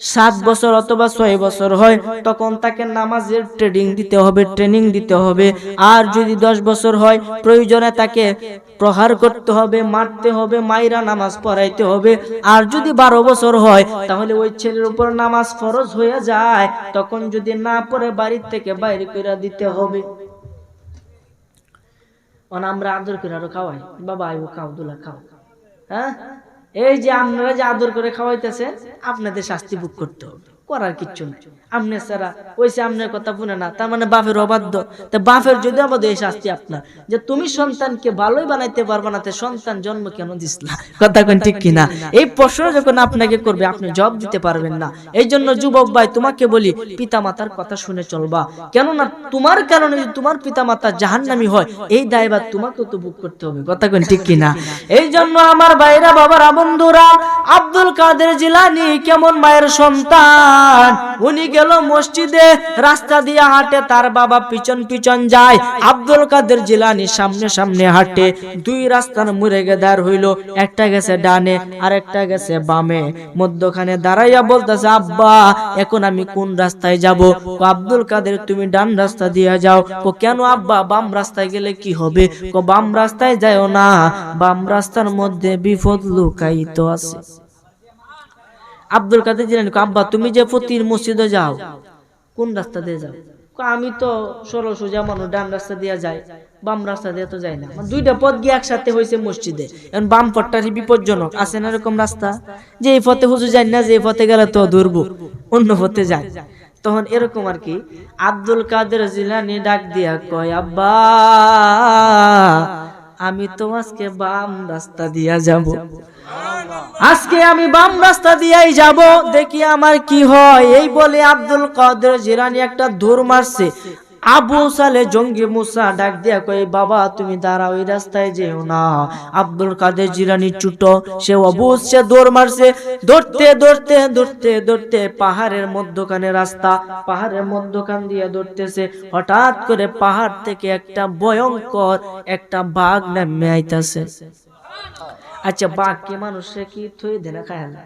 সাত বছর অথবা ছয় বছর হয়, তখন তাকে নামাজের ট্রেনিং দিতে হবে ট্রেনিং দিতে হবে। আর যদি দশ বছর হয়, প্রয়োজনে তাকে প্রহার করতে হবে, মারতে হবে, মাইরা নামাজ পড়াইতে হবে। আর যদি বারো বছর হয়, তাহলে ওই ছেলের উপর নামাজ ফরজ হয়ে যায়, তখন যদি না পড়ে, বাড়ির থেকে বাইরে করে দিতে হবে। আমরা আদর করে আরও খাওয়াই। বাবা আইও খাও, দুলা, খাও। হ্যাঁ? এই যে আপনারা যে আদর করে খাওয়াইতেছেন, আপনাদের শাস্তি ভোগ করতে হবে। করার কিচ্ছু নাই। আমনে সারা ওইসে আমনের কথা শুনে না, তার মানে বাপের অবাধ্য। তা বাপের যদি আমাদের এই শাস্তি আপনার, যে তুমি সন্তানকে ভালোই বানাইতে পারবা না সন্তান জন্ম কেন দিসলা কথা কোন ঠিক কিনা? এই প্রশ্ন যখন আপনাকে করবে, আপনি জবাব দিতে পারবেন না। এই জন্য যুবক ভাই, তোমাকে বলি পিতা মাতার কথা শুনে চলবা। কেননা তোমার কারণে যদি তোমার পিতা মাতা জাহান্নামি হয়, এই দায়ভার তোমাকে তো ভোগ করতে হবে। কথা কোন ঠিক কিনা? এই জন্য আমার ভাইরা, বাবারা, বন্ধুরা, আব্দুল কাদের জিলানি কেমন মায়ের সন্তান? উনি গেল মসজিদে, রাস্তা দিয়ে হাঁটে, তার বাবা পিছন পিছন যায়। আব্দুল কাদের জিলানি সামনে সামনে হাঁটে, দুই রাস্তার মুড়ে গেদার হইল, একটা গেছে ডানে আর একটা গেছে বামে। মধ্যখানে দাঁড়াইয়া বলতেছে, আব্বা, এখন আমি কোন রাস্তায় যাব? ও আব্দুল কাদের, তুমি ডান রাস্তা দিয়ে যাও। ও কেন আব্বা, বাম রাস্তায় গেলে কি হবে? ও বাম রাস্তায় যাও না, বাম রাস্তার মধ্যে বিপদ লুকায়িত আছে। আব্দুল কাদের জিলানি আব্বা, তুমি যে প্রতির মসজিদে যাও, কোন রাস্তা দিয়ে যাও? আমি তো সরল সোজা মানুষ, ডান রাস্তা দিয়ে যাই, বাম রাস্তা দিয়ে তো যাই না। মানে দুইটা পথ গিয়ে একসাথে হয়েছে মসজিদে। এখন বাম পথটারই বিপজ্জনক। আছে না এরকম রাস্তা? যে এই পথে হুজুর যাই না, যে এই পথে গেলে তো ধরবো অন্য পথে যায় তখন এরকম আর কি আব্দুল কাদের জিলানি ডাক দিয়া কয়, আব্বা, আমি তো আজকে বাম রাস্তা দিয়া যাব। আজকে আমি বাম রাস্তা দিয়েই যাব, দেখি আমার কি হয়। এই বলে আব্দুল কাদের জিরানি একটা দূর মারছে। আবু সালে জঙ্গি মুসা ডাক দিয়া কই বাবা, তুমি দাঁড়াও ওই রাস্তায় যেও না। আব্দুল কাদের জিরানি ছুট সে অবুজ দৌড় মারছে। দৌড়তে দৌড়তে দৌড়তে দৌড়তে পাহাড়ের মধ্যখানে রাস্তা, পাহাড়ের মধ্যখান দিয়ে দৌড়তেছে। হঠাৎ করে পাহাড় থেকে একটা ভয়ঙ্কর একটা বাঘ নামে আইতাছে। আচ্ছা বাঘ কি মানুষে কি থই দেনা খায় না?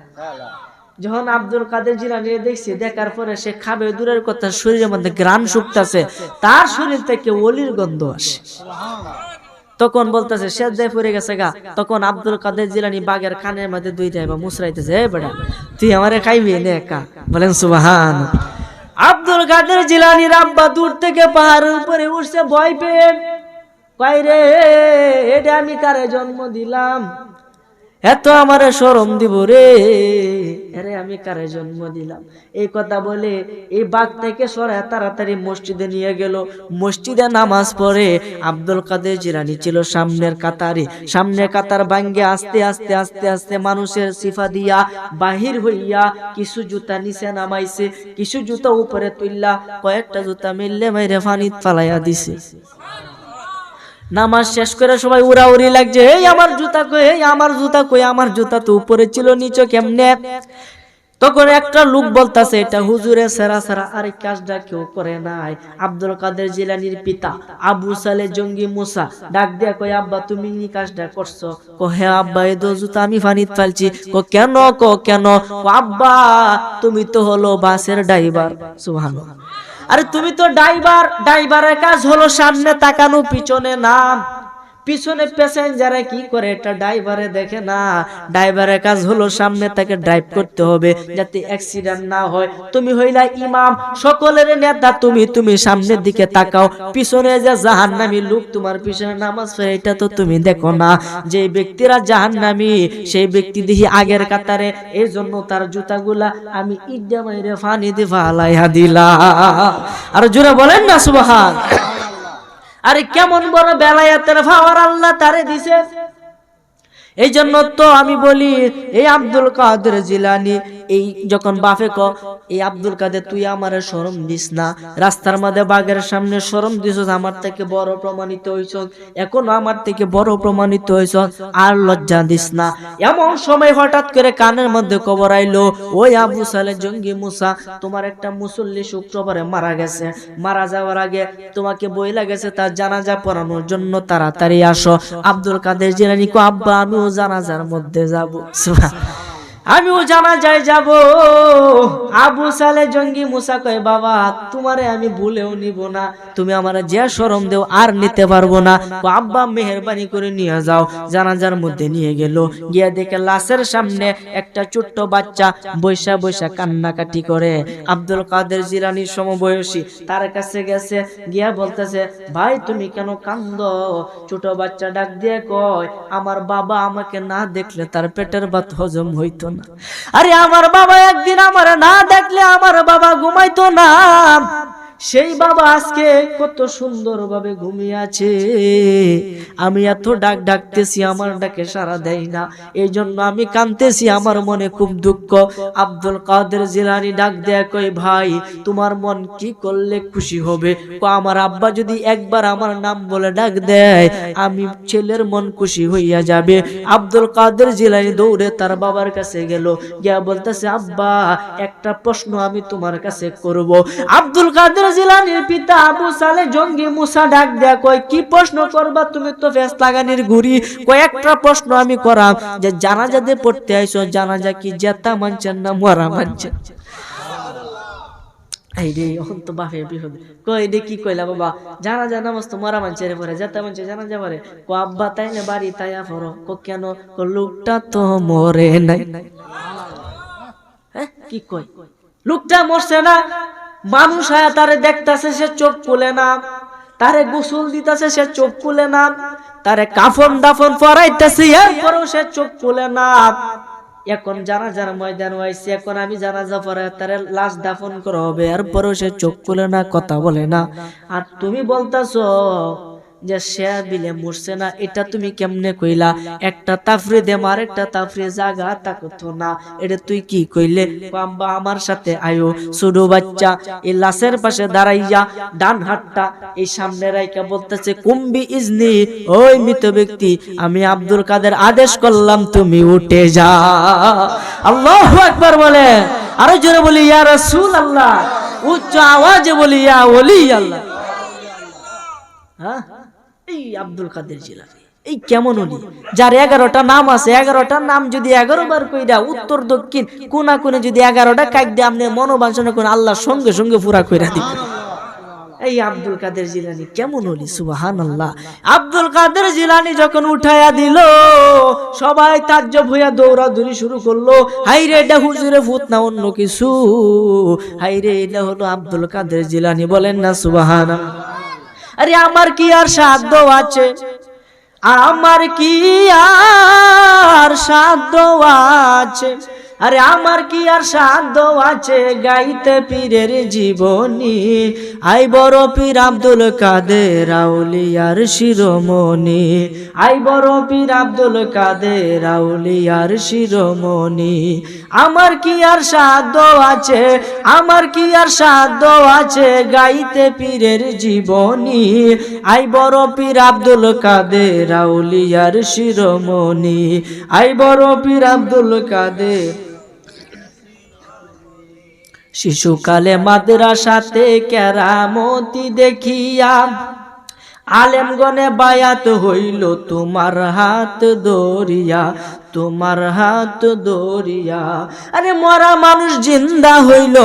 যখন আব্দুল কাদের জিলানি দেখছি দেখার পরে সে খাবে দূরের কথা শরীরের মধ্যে গ্রাম শুকতাছে তার শরীর থেকে অলির গন্ধ আসে। তখন বলতেছে সেদ্দায় পড়ে গেছে গা। তখন আব্দুল কাদের জিলানি বাঘের কানের মধ্যে দুই যাইবা মুসরাইতেছে এ বেটা তুই আমারে খাইবি নে একা? বলেন সুবাহান আব্দুল কাদের জিলানি আব্বা দূর থেকে পাহাড়ের উপরে উঠছে ভয় পেয়ে কয় রে এটা আমি কারে জন্ম দিলাম? এত আমারে সরম দিব রে। আরে আমি কারে জন্ম দিলাম? এই কথা বলে এই বাঘ থেকে সরায় তাড়াতাড়ি মসজিদে নিয়ে গেল। মসজিদে নামাজ পড়ে আব্দুল কাদের জিরানি ছিল সামনের কাতারে। সামনের কাতার ভাঙ্গে আস্তে আস্তে আস্তে আস্তে মানুষের সিফা দিয়া বাহির হইয়া কিছু জুতা নিচে নামাইছে, কিছু জুতা উপরে তুললা কয়েকটা জুতা মিললে মাইরে ফানিত ফালাইয়া দিছে। নামাজ শেষ করে সবাই উড়াউড়ি লাগছে এই আমার জুতা কই? এই আমার জুতা কই? আমার জুতা তো উপরে ছিল, নিচে কেমনে? তখন একটা লোক বলতাছে, এটা হুজুরে সেরা সেরা, আরে কাজটা কেউ করে নাই। আব্দুল কাদের জিলানির পিতা আবু সালে জঙ্গি মুসা ডাক দিয়া কই আব্বা, তুমি নি কাজটা করছ? কো হে আব্বা, এই জুতা আমি ফানিত ফেলছি। কো কেন? কো কেন? আব্বা, তুমি তো হলো বাসের ড্রাইভার। সুবহানাল্লাহ। আরে তুমি তো ড্রাইভার ড্রাইভারের কাজ হলো সামনে তাকানো পিছনে নাম। পিছনে প্যাসেঞ্জারে কি করে? এটা ড্রাইভারে দেখে না। ড্রাইভারের কাজ হলো সামনে তাকে ড্রাইভ করতে হবে যাতে অ্যাক্সিডেন্ট না হয়। তুমি হইলা ইমাম, সকলের নেতা তুমি তুমি সামনের দিকে তাকাও। পিছনে যে জাহান্নামী লোক তোমার পিছনে নামাজ পড়ে, এটা তো তুমি দেখো না। যে ব্যক্তিরা জাহান্নামী, সেই ব্যক্তি দেখি আগের কাতারে এই জন্য তার জুতাগুলা আমি ইডা মাইরে ফানি দি ফালাইয়া দিলা। আর জোরে বলেন না, সুবহান। আরে কেমন বড় বেলায়াতের ফাওয়ার আল্লাহ তারে দিছে? এই জন্য তো আমি বলি, এই আব্দুল কাদের জিলানি, এই যখন বাফে ক এই আব্দুল কাদের, তুই আমার শরম দিস না। রাস্তার মধ্যে বাঘের সামনে শরম দিস আমার থেকে বড় প্রমাণিত হইছ এখন আমার থেকে বড় প্রমাণিত হইছ আর লজ্জা দিস না। এমন সময় হঠাৎ করে কানের মধ্যে খবর আইলো, ওই আবু সালে জঙ্গি মুসা, তোমার একটা মুসল্লি শুক্রবারে মারা গেছে। মারা যাওয়ার আগে তোমাকে বই লাগেছে, তার জানাজা পড়ানোর জন্য তাড়াতাড়ি আসো। আব্দুল কাদের জিলানি কো আব্বা, আমিও জানাজার মধ্যে যাব। আমিও জানা যায় যাব। আবু সালে জঙ্গি মুসা কয়, বাবা, তোমারে আমি ভুলেও নিব না। তুমি আমার যে শরম দেও আর নিতে পারব না। আব্বা, মেহরবানি করে নিয়ে যাও। জানাজার মধ্যে নিয়ে গেল। গিয়া দেখে লাশের সামনে একটা ছোট্ট বাচ্চা বৈশা বৈশা কান্নাকাটি করে। আব্দুল কাদের জিলানির সমবয়সী, তার কাছে গেছে। গিয়া বলতেছে, ভাই, তুমি কেন কান্দ? ছোট বাচ্চা ডাক দিয়ে কয়, আমার বাবা আমাকে না দেখলে তার পেটের ভাত হজম হইতো না। আরে আমার বাবা একদিন আমার না দেখলে আমার বাবা ঘুমাইতো না। সেই বাবা আজকে কত সুন্দরভাবে ঘুমিয়ে আছে। আমি এত ডাক ডাকতেছি, আমার ডাকে সারা দেয় না। এই জন্য আমি কানতেছি আমার মনে খুব দুঃখ। আব্দুল কাদের জিলানি ডাক দেয়া কই ভাই, তোমার মন কি করলে খুশি হবে? আমার আব্বা যদি একবার আমার নাম বলে ডাক দেয়, আমি ছেলের মন খুশি হইয়া যাবে। আব্দুল কাদের জিলানি দৌড়ে তার বাবার কাছে গেল। গিয়া বলতেছে, আব্বা, একটা প্রশ্ন আমি তোমার কাছে করব। আব্দুল কাদের জিলানির পিতা আবু সালে জঙ্গি মুসা ডাক দেয়া কয়, কি প্রশ্ন করবা? তুমি তো ফেস লাগানির ঘুরি কয়েকটা প্রশ্ন আমি করাম, যে জানাজাতে পড়তে আইছো, জানাজা কি জেতা মানছেন না মরা মানছেন? কেন? কো লোকটা তো মরে নাই। হ্যাঁ লোকটা মরছে না। মানুষ আয়া তারে দেখতেছে সে চোখ খুলে না। তারে গোসল দিতেছে সে চোখ খুলে না। তারে কাফন দাফন পরাইতেছে, এরপরেও সে চোখ খুলে না। এখন জানাজার ময়দান হয়েছে এখন আমি জানা যা পরে তার লাশ দাফন করা হবে, এরপরেও সে চোখ খুলে না, কথা বলে না। আর তুমি বলতাছো যে বিলে মরছে না, এটা তুমি কেমনে কইলা? একটা তাফরি দেম আর একটা তাফরি জাগা তাকতো না। এটা তুই কি কইলে? আমার সাথে আয়ো। ছোট বাচ্চা লাশের পাশে দাঁড়াইয়া ডান হাতটা এই সামনে রাইকা বলতেছে, কুম্বি ইজনি, ওই মৃত ব্যক্তি, আমি আব্দুল কাদের আদেশ করলাম তুমি উঠে যা। আল্লাহ একবার বলে। আরও জোরে বলি, ইয়া রাসূল আল্লাহ উচ্চ আওয়াজে বলি, ইয়া ওলি আল্লাহ। হ্যাঁ? এই আব্দুল কাদের জিলানি এই কেমন উনি? যার এগারোটা নাম আছে এগারোটা নাম যদি এগারো বার কইরা উত্তর দক্ষিণ কোনা কোনে যদি এগারোটা কাক দিয়ে আপনি মনোবাঞ্ছনা করে আল্লাহ সঙ্গে সঙ্গে পুরা কইরা দিবেন। এই আব্দুল কাদের জিলানি কেমন হলি সুবাহান আল্লাহ আব্দুল কাদের জিলানি যখন উঠায়া দিল, সবাই তাজ্জব হইয়া দৌড়াদৌড়ি শুরু করল। হাই রে, এটা হুজুরে ভূত না অন্য কিছু? হাই রে, এটা হলো আব্দুল কাদের জিলানি বলেন না সুবাহান আরে আমার কি আর সাধ্য আছে? আমার কি আর সাধ্য আছে? আরে আমার কি আর সাধ্য আছে গাইতে পীরের জীবনী? আই বড় পীর আব্দুল কাদের আউলিয়ার শিরোমণি। আই বড় পীর আব্দুল কাদের আউলিয়ার শিরোমণি। আমার কি আর সাধ্য আছে, আমার কি আর সাধ্য আছে গাইতে পীরের জীবনী? আই বড় পীর আব্দুল কাদের আউলিয়ার শিরোমণি। আই বড় পীর আব্দুল কাদের শিশুকালে মাদ্রাসাতে কেরামতি দেখিয়া আলেমগণে বায়াত হইল তোমার হাত দরিয়া, তোমার হাত দরিয়া। আরে মরা মানুষ জিন্দা হইল,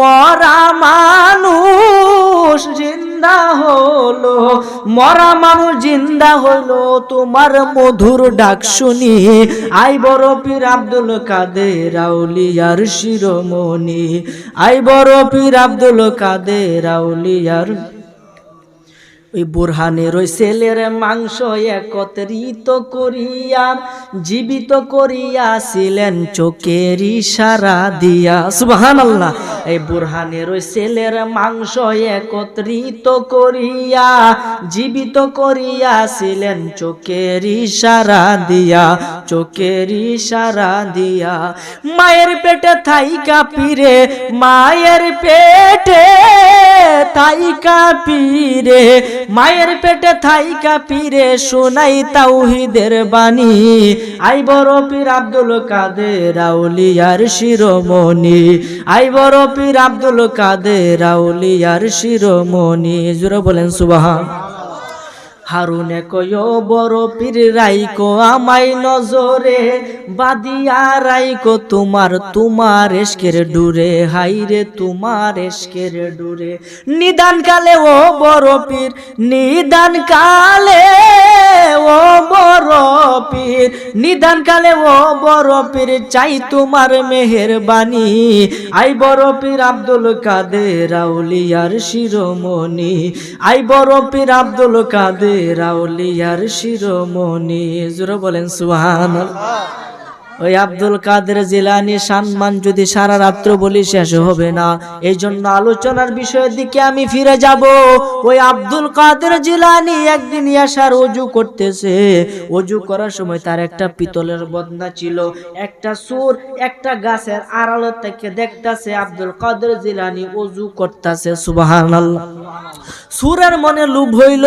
মরা মানুষ জিন্দা হলো মরা মানুষ জিন্দা হইল। তোমার মধুর ডাক শুনি, আই বড় পীর আব্দুল কাদের আউলিয়ার শিরোমণি। আই বড় পীর আব্দুল কাদের আউলিয়ার ওই বুরহানের ওই মাংস একত্রিত করিয়া, জীবিত করিয়াছিলেন চোখের ইশারা দিয়া। সুবাহান আল্লাহ এই বুরহানের ওই ছেলের মাংস একত্রিত করিয়া, জীবিত করিয়াছিলেন চোখের ইশারা দিয়া, চোখের ইশারা দিয়া। মায়ের পেটে থাইকা পীরে, মায়ের পেটে থাইকা পীরে মায়ের পেটে থাইকা পীরে শোনাই তাওহিদের বাণী। আই বড় পীর আব্দুল কাদের আউলিয়ার শিরোমণি। আই বড় পীর আব্দুল কাদের আউলিয়ার শিরোমণি। জোরে বলেন সুবাহান। হারুনে কয় বড় পীর রাইকো আমাই নজরে, বাদিয়া রাইকো তোমার তোমার এসকের ডুরে, হাইরে তোমার এসকের ডুরে। নিদান কালে ও বড় পীর, নিদান কালে ও বড় পীর, নিদান কালে ও বড় পীর চাই তোমার মেহেরবানি। আই বড় পীর আব্দুল কাদের আউলিয়ার শিরোমণি, আই বড় পীর আব্দুল কাদের আউলিয়ার শিরোমণি, জোরে বলেন সুবহানাল্লাহ। ওই আব্দুল কাদের জিলানি সম্মান যদি সারা রাত্র বলি শেষ হবে না। এই জন্য আলোচনার বিষয়ের দিকে আমি ফিরে যাব। ওই আব্দুল কাদের জিলানি একদিন আসার অজু করতেছে। অজু করার সময় তার একটা পিতলের বদনা ছিল। একটা সুর একটা গাছের আড়াল থেকে দেখতাছে আব্দুল কাদের জিলানি অজু করতেছে, সুবহানাল্লাহ। সুরের মনে লোভ হইল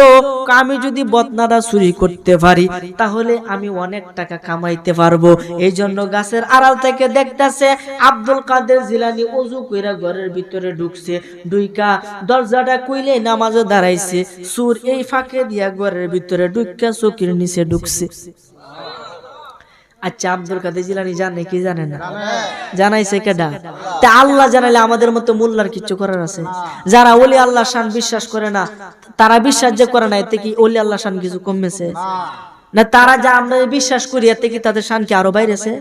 আমি যদি বদনাটা চুরি করতে পারি, তাহলে আমি অনেক টাকা কামাইতে পারব। এই জন্য গাছের আড়াল থেকে দেখতেছে, আব্দুল কাদের জিলানি অজু কইরা ঘরের ভিতরে ঢুকছে। ডুইকা দরজাটা কইলে নামাজে দাঁড়াইছে। সুর এই ফাঁকে দিয়া ঘরের ভিতরে ঢুকা চকির নিচে ঢুকছে। আচ্ছা আব্দুল কাদের জিলানি জানে কি জানে না? জানাইছে কেডা? তা আল্লাহ জানালে আমাদের মতো মোল্লার কিছু করার আছে। যারা ওলি আল্লাহ শান বিশ্বাস করে না তারা বিশ্বাস যে করে না এতে কি ওলি আল্লাহ শান কিছু কমেছে? না। তারা যা আমরা বিশ্বাস করি এতে কি তাদের শান কি আরও বাইরেছে?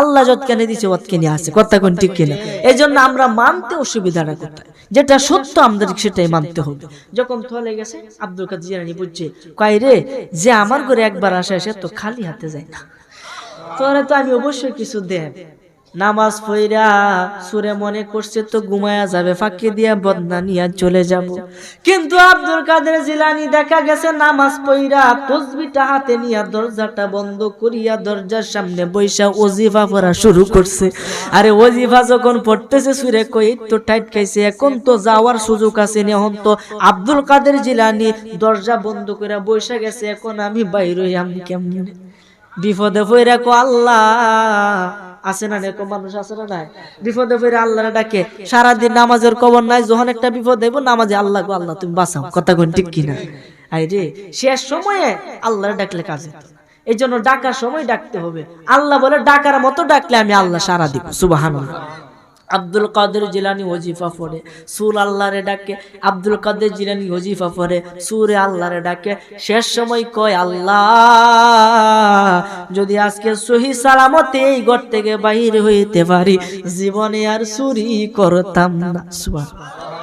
আল্লাহ যত কেন দিছে কেনে আছে। কথা কোন ঠিক কিনা? এই জন্য আমরা মানতে অসুবিধাটা কোথায়? যেটা সত্য আমাদের সেটাই মানতে হবে। যখন থলে গেছে আব্দুল কাদের জিলানি বুঝছে কয় রে যে আমার ঘরে একবার আসে আসে তো খালি হাতে যায় না। তোরে তো আমি অবশ্যই কিছু দেব। নামাজ পইরা সুরে মনে করছে, তো ঘুমায়া যাবে, ফাঁকি দিয়া বদনা নিয়া চলে যাব। কিন্তু আব্দুল কাদের জিলানি দেখা গেছে, নামাজ পইরা তসবিটা হাতে নিয়া দরজাটা বন্ধ করিয়া দরজার সামনে বৈশা ওজিফা পড়া শুরু করছে। আরে ওজিফা যখন পড়তেছে, সুরে কই, তো টাইট খাইছে, এখন তো যাওয়ার সুযোগ আছে এখন তো আব্দুল কাদের জিলানি দরজা বন্ধ করে বৈশা গেছে, এখন আমি বাইর হইয়াম কেমনে? বিপদে পইরা কো আল্লাহ। আছে না এরকম মানুষ আছে না নাই? বিপদে পড়ে আল্লাহরে ডাকে। সারাদিন নামাজের কবর নাই, যখন একটা বিপদ দেব নামাজে আল্লাহ গো আল্লাহ তুমি বাঁচাও। কথা কোন ঠিক কিনা? আই রে, শেষ সময়ে আল্লাহরে ডাকলে কাজে এই জন্য ডাকার সময় ডাকতে হবে। আল্লাহ বলে, ডাকার মতো ডাকলে আমি আল্লাহ সারা দিব। সুবহানাল্লাহ। আব্দুল কাদের জিলানি ওজিফা পড়ে, সুর আল্লাহরে ডাকে, আব্দুল কাদের জিলানি ওজিফা পড়ে, সুরে আল্লাহরে ডাকে, শেষ সময় কয়, আল্লাহ, যদি আজকে সহি সালামতে এই ঘর থেকে বাহির হইতে পারি, জীবনে আর চুরি করতাম না, সুবহানাল্লাহ।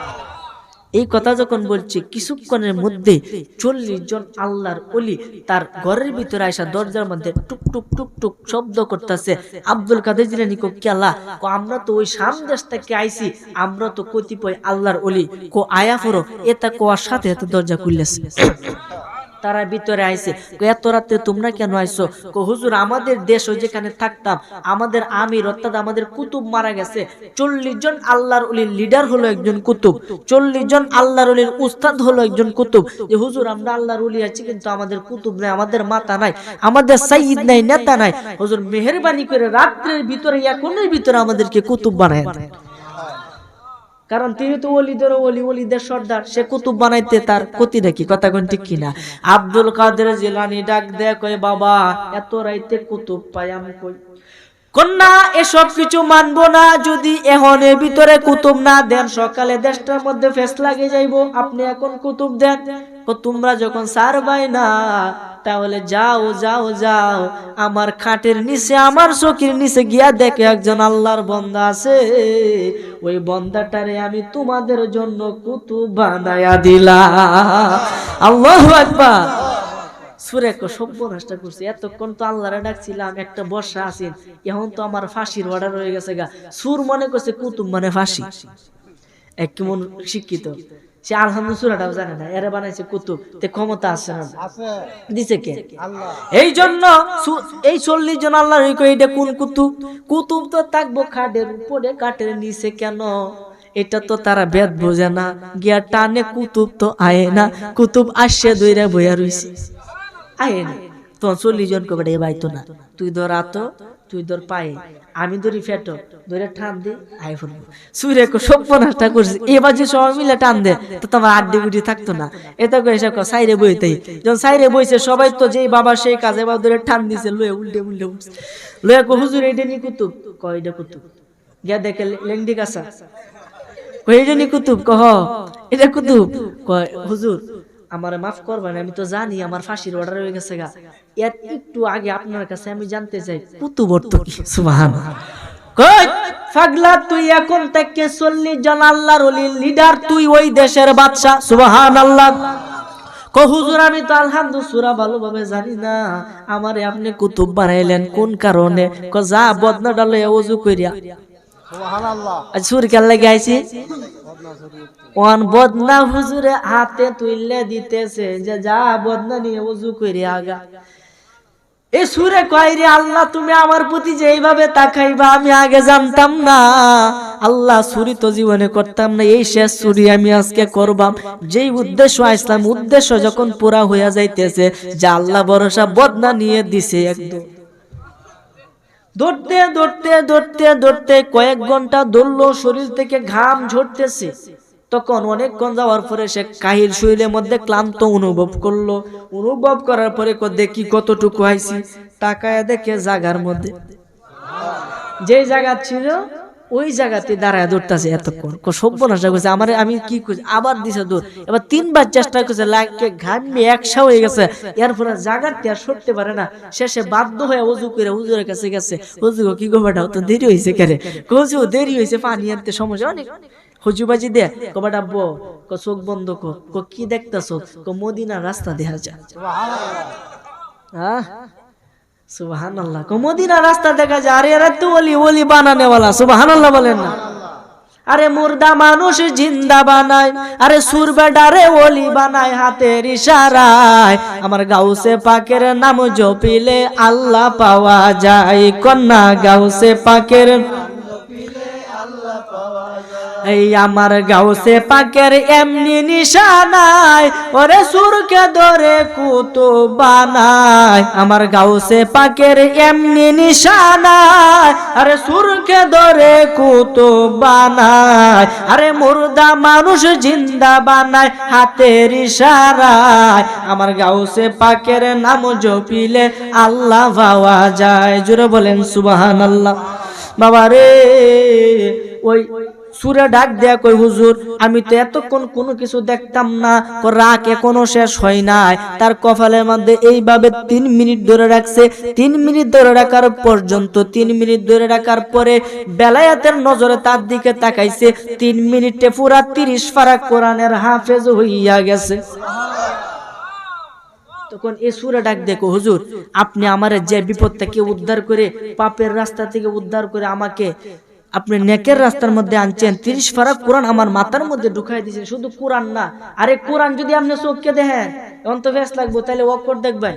এই কথা যখন বলছি, কিছুক্ষণের মধ্যে চল্লিশ জন আল্লাহর অলি তার ঘরের ভিতরে আসা দরজার মধ্যে টুক টুক টুক টুক শব্দ করতেছে। আব্দুল কাদের জিলানি কো কেলা কো, আমরা তো ওই সাম দেশ থেকে আইছি, আমরা তো কতিপয় আল্লাহর অলি কো, আয়া ফরো এটা কোয়ার সাথে এত দরজা খুললেছে। তারা ভিতরে আইছে। এত রাতে তোমরা কেন আইছো? হুজুর, আমাদের দেশ ও যেখানে থাকতাম, আমাদের আমির, অর্থাৎ আমাদের কুতুব মারা গেছে। চল্লিশ জন আল্লাহর অলির লিডার হলো একজন কুতুব। চল্লিশ জন আল্লাহর অলির উস্তাদ হলো একজন কুতুব। যে হুজুর, আমরা আল্লাহর উলি আছি, কিন্তু আমাদের কুতুব নাই, আমাদের মাতা নাই, আমাদের সাইয়িদ নাই, নেতা নাই। হুজুর, মেহেরবানি করে রাত্রের ভিতরে এখনের ভিতরে আমাদেরকে কুতুব বানায় কারণ তিনি তো অলিদের অলি অলিদের সর্দার। সে কুতুব বানাইতে তার ক্ষতি নাকি কথা কোন ঠিক কিনা? আব্দুল কাদের জিলানি ডাক দেয়, কয়, বাবা, এত রাইতে কুতুব পাই আমি কই? কন্যা, এসব কিছু মানব না। যদি এহনের ভিতরে কুতুব না দেন, সকালে দেশটার মধ্যে ফেস লাগে যাইবো। আপনি এখন কুতুব দেন। তোমরা যখন সার বাই না, তাহলে যাও যাও যাও। আমার খাটের নিচে, আমার চকির নিচে গিয়া দেখে একজন আল্লাহর বন্দা আছে। ওই বন্দাটারে আমি তোমাদের জন্য কুতুব বানায়া দিলাম। আল্লাহ আকবার। সুরে করছে। এতক্ষণ তো আল্লাহরে ডাকছিলাম, একটা বর্ষা এখন তো আমার ফাঁসির গেছে গা। সুর মনে করছে কুতুব মানে ফাঁসি। এক কেমন শিক্ষিত। সে আলহামদুল সুরাটাও জানে না এরা বানাইছে কুতুব তে ক্ষমতা আছে না। দিছে কে? এই জন্য এই চল্লিশ জন আল্লাহর এটা কোন কুতুব? কুতুব তো থাকব খাটের উপরে কাঠের নিচে কেন? এটা তো তারা বেদ বোঝে না গিয়া টানে কুতুব তো আয় না। কুতুব আসছে দইরা বইয়া রইছে। আয় না। তখন চল্লিশ জন কবে ভাই তো না তুই ধরা তো তুই ধর পায়ে। আমি ধরি ফেট। ধরে টান দে আই ফুলবো সুরে কো সর্বনাশটা করছিস এবার যে সবাই মিলে টান দে তো তোমার আড্ডি গুডি থাকতো না। এটা করে এসে কো সাইরে বইতেই যখন সাইরে বইছে সবাই তো যেই বাবা সেই কাজে বা ধরে টান দিছে লয়ে উল্টে উল্টে উঠছে। লয়ে কো হুজুর এটা নি কুতুব? কয় এটা কুতুব। গিয়া দেখে লেংডি কাসা কই এটা নি কুতুব? কহ এটা কুতুব। কয় হুজুর আমার মাফ করবেন আমি তো জানি আমার ফাঁসির অর্ডার হয়ে গেছে গা। এর একটু আগে আপনার কাছে আমি জানতে চাই কুতুব অর্থ কি? সুবহান কই পাগলা তুই এখন থেকে চল্লিশ জন আল্লাহর লিডার তুই ওই দেশের বাদশা সুবহান আল্লাহ ক হুজুর আমি তো আলহামদুলিল্লাহ সুরা ভালোভাবে জানি না আমারে আপনি কুতুব বানাইলেন কোন কারণে? ক যা বদনা ডালে ওযু কইরা। আজ সুর কেন লাগে আইছি? ওয়ান বদনা হুজুরে হাতে তুইলে দিতেছে যে যা বদনা নিয়ে ওযু কইরে আগা। এ সুরে কয় রে আল্লাহ, তুমি আমার প্রতি তাকাইবা, আমি আগে জানতাম না। আল্লাহ সুরি তো জীবনে করতাম না, এই শেষ সুরি আমি আজকে করবাম। যেই উদ্দেশ্য আসলাম, উদ্দেশ্য যখন পুরা হইয়া যাইতেছে, যে আল্লাহ ভরসা বদনা নিয়ে দিছে একদম। দৌড়তে দৌড়তে দৌড়তে দৌড়তে কয়েক ঘণ্টা দৌড়লো, শরীর থেকে ঘাম ঝরতেছে। তখন অনেকক্ষণ যাওয়ার পরে সে কাহির শরীরের মধ্যে ক্লান্ত অনুভব করল। অনুভব করার পরে দেখি কতটুকু আইছি। তাকায় দেখে জাগার মধ্যে। যে জায়গা ছিল ওই জায়গাতে দাঁড়ায় দৌড়তেছে এতক্ষণ। ক সব্যনাশা করছে আমার আমি কি করছি আবার দিছে দৌড়। এবার তিনবার চেষ্টা করছে লাগে ঘামিয়ে একসা হয়ে গেছে। এর ফলে জাগাতে আর সরতে পারে না। শেষে বাধ্য হয়ে উজু করে হুজুরের কাছে গেছে। হুজু গো, কি গো বেটা তো দেরি হয়েছে কেরে? হুজু দেরি হয়েছে পানি আনতে সমস্যা অনেক হুজুবাজি দে কবাটা বো ক চোখ বন্ধ কর ক কি দেখতেছ? ক মদিনা রাস্তা দেখা হ্যাঁ সুবাহান আল্লাহ মদিনা রাস্তা দেখা আরে তো ওলি ওলি সুবাহান আল্লাহ বলেন না। আরে মুর্দা মানুষ জিন্দা বানায়, আরে সুরবেডারে ওলি বানায়, হাতের ইশারায়। আমার গাউসে পাকের নাম জপিলে আল্লাহ পাওয়া যায়, কন্যা গাউসে পাকের এই আমার গাউসে পাকের এমনি নিশানায়, ওরে সুরকে ধরে কুতো বানায়। আমার গাউসে পাকের এমনি নিশানায়, আরে সুরকে ধরে কুতো বানায়। আরে মুর্দা মানুষ জিন্দা বানায় হাতের ইশারায়। আমার গাউসে পাকের নাম জপিলে আল্লাহ পাওয়া যায়। জুড়ে বলেন সুবাহান আল্লাহ বাবা রে ওই সুরে ডাক দেয়া কই হুজুর, আমি তো এতক্ষণ কোনো কিছু দেখতাম না রাগ এখনও শেষ হয় নাই। তার কপালের মধ্যে এইভাবে তিন মিনিট ধরে রাখছে। তিন মিনিট ধরে রাখার পর্যন্ত, তিন মিনিট ধরে রাখার পরে বেলায়াতের নজরে তার দিকে তাকাইছে। তিন মিনিটে পুরা তিরিশ ফারা কোরআনের হাফেজ হইয়া গেছে। তখন এ সুরে ডাক দেখো হুজুর, আপনি আমার যে বিপদ থেকে উদ্ধার করে, পাপের রাস্তা থেকে উদ্ধার করে আমাকে আপনি নেকের রাস্তার মধ্যে আনছেন, তিরিশ ফারাক কোরআন আমার মাথার মধ্যে ঢুকাই দিয়েছেন, শুধু কোরআন না। আরে কোরআন যদি আপনি চোখকে দেখেন অন্ত ব্যাস লাগবো তাহলে অক্ষর দেখবেন।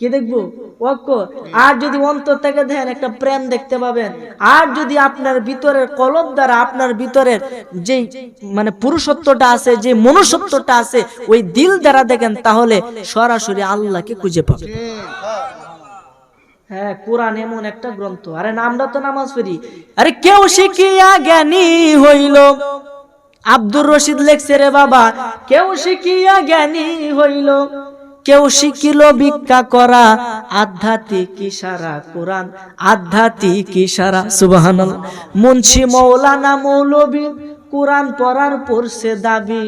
কি দেখব? অক্ষর আর যদি অন্তর থেকে দেখেন, একটা প্রেম দেখতে পাবেন। আর যদি আপনার ভিতরের কলব দ্বারা আপনার ভিতরের যে মানে পুরুষত্বটা আছে যে মনুষ্যত্বটা আছে, ওই দিল দ্বারা দেখেন, তাহলে সরাসরি আল্লাহকে খুঁজে পাবেন। হ্যাঁ কোরআন এমন একটা গ্রন্থ। আরে নামটা তো নামাজ পড়ি। আরে কেউ শিখিয়া জ্ঞানী হইল। আব্দুর রশিদ লেখছে রে বাবা, কেউ শিখিয়া জ্ঞানী হইল। কেউ শিখিল ভিক্ষা করা, আধ্যাত্মিক ইশারা, কোরআন, আধ্যাত্মিক ইশারা, সুবহানাল্লাহ। মুন্সি মৌলানা মৌলবী কোরআন পড়ার পড়ছে দাবি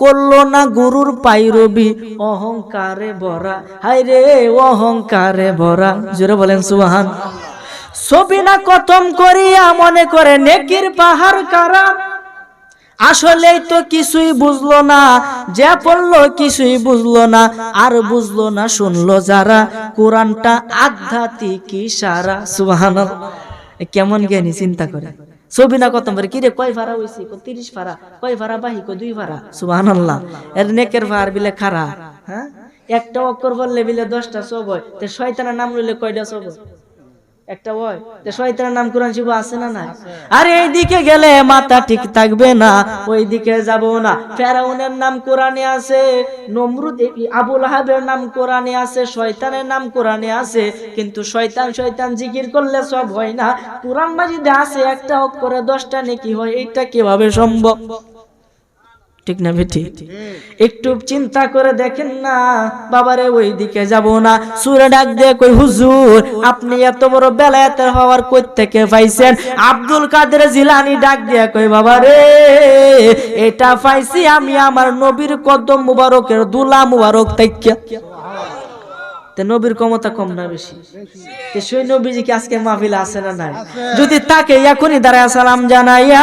করল না গুরুর পাইরবি, অহংকারে ভরা। হাই রে অহংকারে ভরা। জোরে বলেন, সুবহান। ছবি না কতম করিয়া মনে করে, নেকির পাহাড় কারা? আসলেই তো কিছুই বুঝলো না, যে পড়ল কিছুই বুঝলো না, আর বুঝলো না শুনলো যারা। কোরআনটা আধ্যাত্মিক সারা সুবহানাল্লাহ। কেমন জ্ঞানী, চিন্তা করে। ছবি না কত কি কয় ভাড়া হয়েছি 30 ভাড়া? কয় ভাড়া বাহি? দুই ভাড়া? সুবহানাল্লাহ। এর নেকের ভাড় বিলে খারা হ্যাঁ? একটা অক্ষর বললে বিলে দশটা সব হয়। তো শয়তানের নাম লইলে কয়টা সব হয়? একটা ওই যে শয়তানের নাম কোরআন শিব আছে না নাই? আরে এইদিকে গেলে মাথা ঠিক থাকবে না ওই দিকে যাব না। ফেরাউনের নাম কোরআনে আছে নমরুদ এই আবুল আহাবের নাম কোরআনে আছে শয়তানের নাম কোরআনে আছে কিন্তু শয়তান শয়তান জিকির করলে সব হয় না। কোরআন মাজিদে আছে একটা অক্ষরে দশটা নেকি হয় এটা কীভাবে সম্ভব? ঠিক না বেটি একটু চিন্তা করে দেখেন না বাবারে ওই দিকে যাব না। সুরে ডাক দিয়ে কই হুজুর আপনি এত বড় বেলায়েতের হওয়ার কই থেকে পাইছেন? আব্দুল কাদের জিলানি ডাক দিয়ে কই বাবারে এটা পাইছি আমি আমার নবীর কদম মুবারকের দুলা মুবারক থেকে তে নবীর ক্ষমতা কম না বেশি। সেই নবীজি কি আজকে মাহফিলে আছে না নাই? যদি তাকে এখনই দাঁড়ায় সালাম জানাইয়া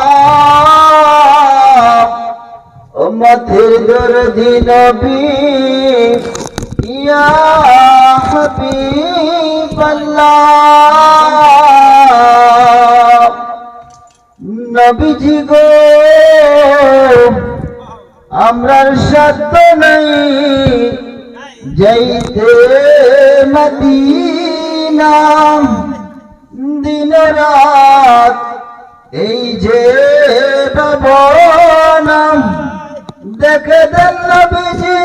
উম্মতের দরদি নবী ইয়া হাবিবাল্লাহ। নবীজি গো আমরার সাধ্য নাই যাইতে মদিনা। দিন রাত এই যে ভবনাম দেখে দেন নবীজি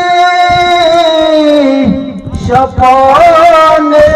স্বপনে